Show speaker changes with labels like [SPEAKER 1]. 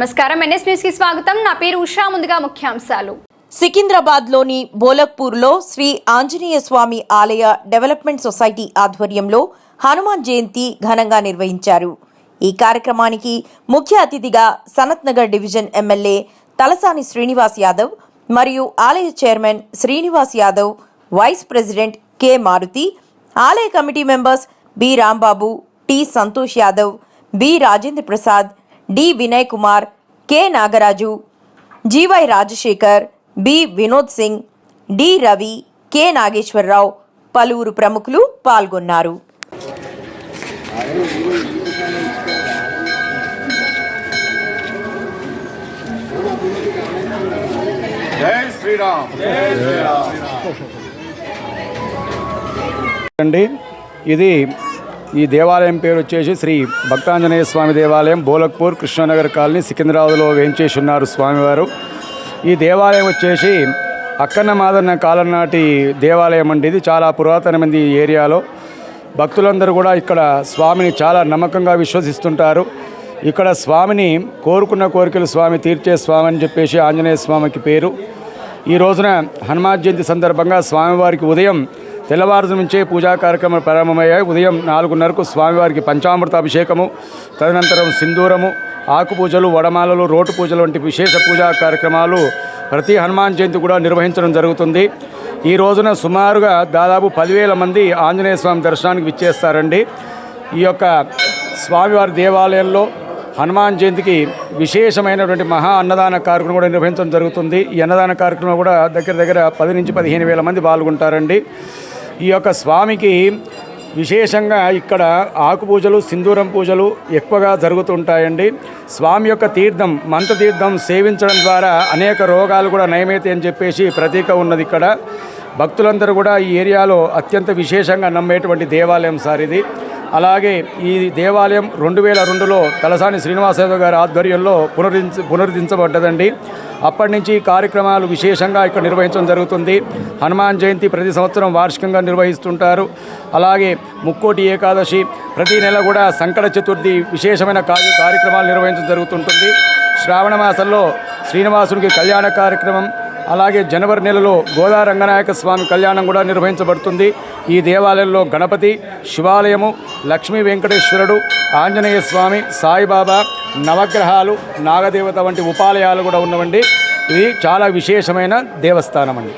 [SPEAKER 1] నమస్కారం. ఎన్ఎస్ న్యూస్కి స్వాగతం. నా పేరు ఉషా. ముందుగా ముఖ్యాంశాలు.
[SPEAKER 2] సికింద్రాబాద్లోని బోలక్పూర్లో శ్రీ ఆంజనేయ స్వామి ఆలయ డెవలప్మెంట్ సొసైటీ ఆధ్వర్యంలో హనుమాన్ జయంతి ఘనంగా నిర్వహించారు. ఈ కార్యక్రమానికి ముఖ్య అతిథిగా సనత్ నగర్ డివిజన్ ఎమ్మెల్యే తలసాని శ్రీనివాస్ యాదవ్ మరియు ఆలయ chairman Srinivas Yadav vice president K Maruthi ఆలయ committee members B Rambabu T Santosh Yadav B Rajendra Prasad D Vinay Kumar K Nagaraju GY Rajasekhar B Vinod Singh D Ravi K Nageswararao పలువురు ప్రముఖులు పాల్గొన్నారు.
[SPEAKER 3] జై శ్రీరామ్.
[SPEAKER 4] అండి ఇది ఈ దేవాలయం పేరు వచ్చేసి శ్రీ భక్తాంజనేయ స్వామి దేవాలయం బోలక్పూర్ కృష్ణానగర్ కాలనీ సికింద్రాబాద్లో వేయించేసి ఉన్నారు స్వామివారు. ఈ దేవాలయం వచ్చేసి అక్కన్న మాదన్న కాలం నాటి దేవాలయం అండి ఇది. చాలా పురాతనమైనది ఈ ఏరియాలో. భక్తులందరూ కూడా ఇక్కడ స్వామిని చాలా నమ్మకంగా విశ్వసిస్తుంటారు. ఇక్కడ స్వామిని కోరుకున్న కోరికలు స్వామి తీర్చే స్వామి అని చెప్పేసి ఆంజనేయ స్వామికి పేరు. ఈ రోజున హనుమాన్ జయంతి సందర్భంగా స్వామివారికి ఉదయం తెల్లవారు నుంచే పూజా కార్యక్రమాలు ప్రారంభమయ్యాయి. ఉదయం నాలుగున్నరకు స్వామివారికి పంచామృత అభిషేకము తదనంతరం సింధూరము ఆకు పూజలు వడమాలలు రోటు పూజలు వంటి విశేష పూజా కార్యక్రమాలు ప్రతి హనుమాన్ జయంతి కూడా నిర్వహించడం జరుగుతుంది. ఈ రోజున సుమారుగా దాదాపు పదివేల మంది ఆంజనేయ స్వామి దర్శనానికి విచ్చేస్తారండి. ఈ యొక్క స్వామివారి దేవాలయంలో హనుమాన్ జయంతికి విశేషమైనటువంటి మహా అన్నదాన కార్యక్రమం కూడా నిర్వహించడం జరుగుతుంది. ఈ అన్నదాన కార్యక్రమం కూడా దగ్గర దగ్గర పది నుంచి పదిహేను వేల మంది పాల్గొంటారండి. ఈ యొక్క స్వామికి విశేషంగా ఇక్కడ ఆకు పూజలు సింధూరం పూజలు ఎక్కువగా జరుగుతుంటాయండి. స్వామి యొక్క తీర్థం మంత్రతీర్థం సేవించడం ద్వారా అనేక రోగాలు కూడా నయమైతాయి అని చెప్పేసి ప్రతీక ఉన్నది ఇక్కడ. భక్తులందరూ కూడా ఈ ఏరియాలో అత్యంత విశేషంగా నమ్మేటువంటి దేవాలయం సార్ ఇది. అలాగే ఈ దేవాలయం రెండు వేల రెండులో తలసాని శ్రీనివాసరావు గారి ఆధ్వర్యంలో పునరుద్ధ పునరుద్ధరించబడ్డదండి. అప్పటి నుంచి కార్యక్రమాలు విశేషంగా ఇక్కడ నిర్వహించడం జరుగుతుంది. హనుమాన్ జయంతి ప్రతి సంవత్సరం వార్షికంగా నిర్వహిస్తుంటారు. అలాగే ముక్కోటి ఏకాదశి ప్రతి నెల కూడా సంకట చతుర్థి విశేషమైన కార్య కార్యక్రమాలు నిర్వహించడం జరుగుతుంటుంది. శ్రావణ మాసంలో శ్రీనివాసునికి కళ్యాణ కార్యక్రమం అలాగే జనవరి నెలలో గోదా రంగనాయక స్వామి కళ్యాణం కూడా నిర్వహించబడుతుంది. ఈ దేవాలయంలో గణపతి శివాలయము లక్ష్మీ వెంకటేశ్వరుడు ఆంజనేయ స్వామి సాయిబాబా నవగ్రహాలు నాగదేవత వంటి ఉపాలయాలు కూడా ఉన్నవండి. ఇది చాలా విశేషమైన దేవస్థానం అండి